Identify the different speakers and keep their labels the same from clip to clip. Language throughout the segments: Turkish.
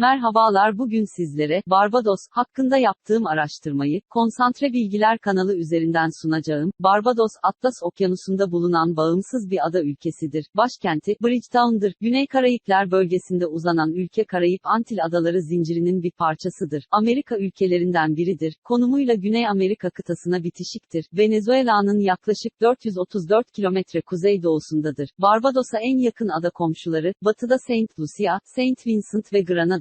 Speaker 1: Merhabalar bugün sizlere, Barbados, hakkında yaptığım araştırmayı, Konsantre Bilgiler kanalı üzerinden sunacağım. Barbados, Atlas Okyanusu'nda bulunan bağımsız bir ada ülkesidir. Başkenti, Bridgetown'dır. Güney Karayipler bölgesinde uzanan ülke Karayip Antil Adaları zincirinin bir parçasıdır. Amerika ülkelerinden biridir. Konumuyla Güney Amerika kıtasına bitişiktir. Venezuela'nın yaklaşık 434 kilometre kuzeydoğusundadır. Barbados'a en yakın ada komşuları, batıda Saint Lucia, Saint Vincent ve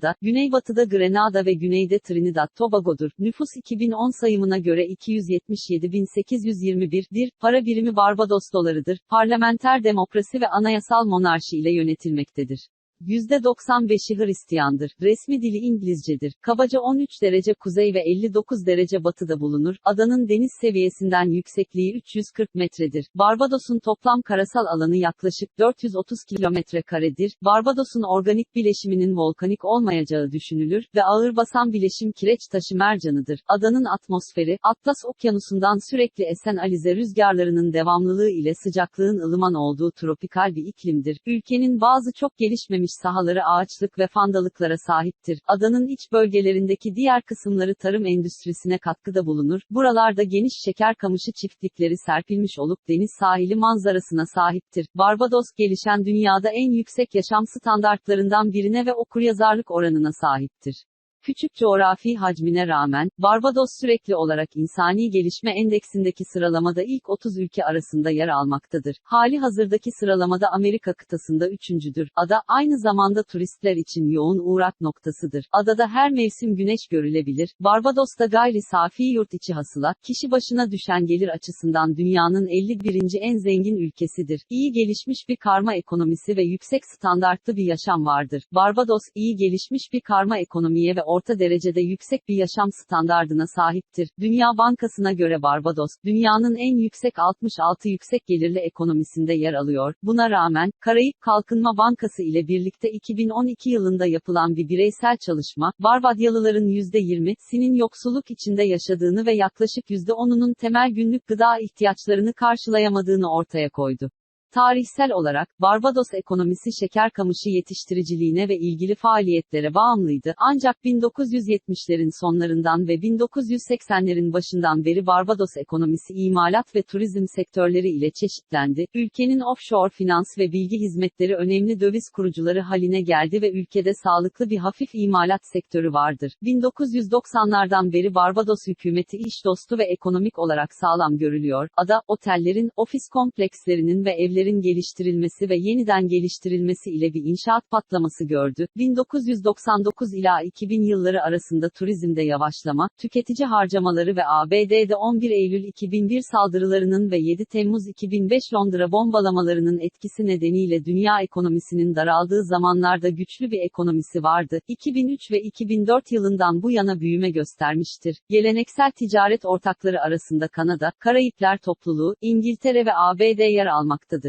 Speaker 1: Granada, güneybatıda Grenada ve güneyde Trinidad Tobago'dur. Nüfus 2010 sayımına göre 277.821'dir. Para birimi Barbados dolarıdır. Parlamenter demokrasi ve anayasal monarşi ile yönetilmektedir. %95'i Hristiyandır. Resmi dili İngilizcedir. Kabaca 13 derece kuzey ve 59 derece batıda bulunur. Adanın deniz seviyesinden yüksekliği 340 metredir. Barbados'un toplam karasal alanı yaklaşık 430 kilometre karedir. Barbados'un organik bileşiminin volkanik olmayacağı düşünülür ve ağır basan bileşim kireç taşı mercanıdır. Adanın atmosferi, Atlas Okyanusu'ndan sürekli esen alize rüzgarlarının devamlılığı ile sıcaklığın ılıman olduğu tropikal bir iklimdir. Ülkenin bazı çok gelişmemiş sahaları ağaçlık ve fandalıklara sahiptir. Adanın iç bölgelerindeki diğer kısımları tarım endüstrisine katkıda bulunur. Buralarda geniş şeker kamışı çiftlikleri serpilmiş olup deniz sahili manzarasına sahiptir. Barbados gelişen dünyada en yüksek yaşam standartlarından birine ve okuryazarlık oranına sahiptir. Küçük coğrafi hacmine rağmen, Barbados sürekli olarak insani gelişme endeksindeki sıralamada ilk 30 ülke arasında yer almaktadır. Hali hazırdaki sıralamada Amerika kıtasında üçüncüdür. Ada, aynı zamanda turistler için yoğun uğrak noktasıdır. Adada her mevsim güneş görülebilir. Barbados'ta gayri safi yurt içi hasıla, kişi başına düşen gelir açısından dünyanın 51. en zengin ülkesidir. İyi gelişmiş bir karma ekonomisi ve yüksek standartlı bir yaşam vardır. Barbados, iyi gelişmiş bir karma ekonomiye ve orta derecede yüksek bir yaşam standardına sahiptir. Dünya Bankası'na göre Barbados, dünyanın en yüksek 66 yüksek gelirli ekonomisinde yer alıyor. Buna rağmen, Karayip Kalkınma Bankası ile birlikte 2012 yılında yapılan bir bireysel çalışma, Barbadyalıların %20'sinin yoksulluk içinde yaşadığını ve yaklaşık %10'unun temel günlük gıda ihtiyaçlarını karşılayamadığını ortaya koydu. Tarihsel olarak, Barbados ekonomisi şeker kamışı yetiştiriciliğine ve ilgili faaliyetlere bağımlıydı. Ancak 1970'lerin sonlarından ve 1980'lerin başından beri Barbados ekonomisi imalat ve turizm sektörleri ile çeşitlendi. Ülkenin offshore finans ve bilgi hizmetleri önemli döviz kurucuları haline geldi ve ülkede sağlıklı bir hafif imalat sektörü vardır. 1990'lardan beri Barbados hükümeti iş dostu ve ekonomik olarak sağlam görülüyor. Ada, otellerin, ofis komplekslerinin ve evlerin evlerin geliştirilmesi ve yeniden geliştirilmesi ile bir inşaat patlaması gördü. 1999 ila 2000 yılları arasında turizmde yavaşlama, tüketici harcamaları ve ABD'de 11 Eylül 2001 saldırılarının ve 7 Temmuz 2005 Londra bombalamalarının etkisi nedeniyle dünya ekonomisinin daraldığı zamanlarda güçlü bir ekonomisi vardı. 2003 ve 2004 yılından bu yana büyüme göstermiştir. Geleneksel ticaret ortakları arasında Kanada, Karayipler Topluluğu, İngiltere ve ABD yer almaktadır.